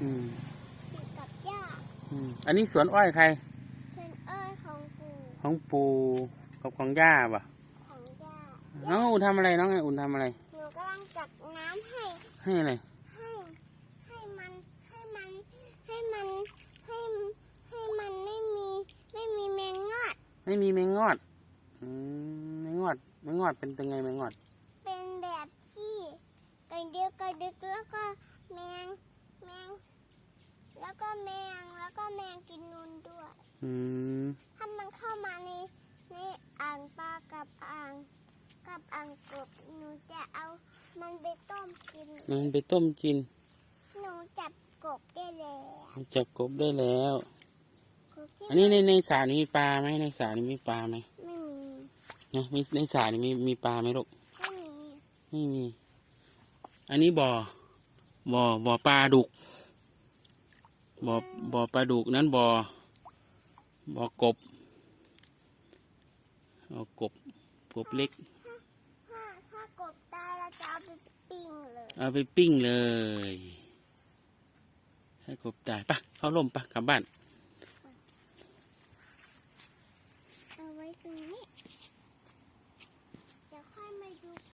อืมอยู่กับย่าอืมอันนี้สวนอ้อยใคร เป็นเอ้ยของปู่ของปู่กับของย่าป่ะของย่าน้องอุ่นทำอะไรน้องอุ่นทำอะไร หนูกำลังจัดน้ำให้ให้อะไร ให้ให้มันให้มันให้มันให้ให้มันไม่มีไม่มีแมงงอดไม่มีแมงงอดอืมแมงงอดแมงงอดเป็นยังไงแมงงอด เป็นแบบที่กระดึกกระดึกแล้วก็แมงแมง แล้วก็แมงแล้วก็แมงกินนูนด้วย อืมถ้ามันเข้ามาในในอ่างปลากับอ่างกับอ่างกบหนูจะเอามันไปต้มกินมันไปต้มกินหนูจับกบได้แล้วจับกบได้แล้ว กบที่อันนี้ในในสระนี่มีปลาไหมในสระนี่มีปลาไหมไม่มีนะมีในสระนี่มีมีปลาไหมลูกไม่มีไม่มี อันนี้บ่อบ่อบ่อปลาดุกบ่อบ่อปลาดุกนั้นบ่อ บอกบเอกบกบเล็กถ้าถ้ากบตายเราจะเอาไปปิ้งเลยเอาไปปิ้งเลยให้กบตายปะเข้าล่มปะกลับบ้านเอาไว้ตรงนี้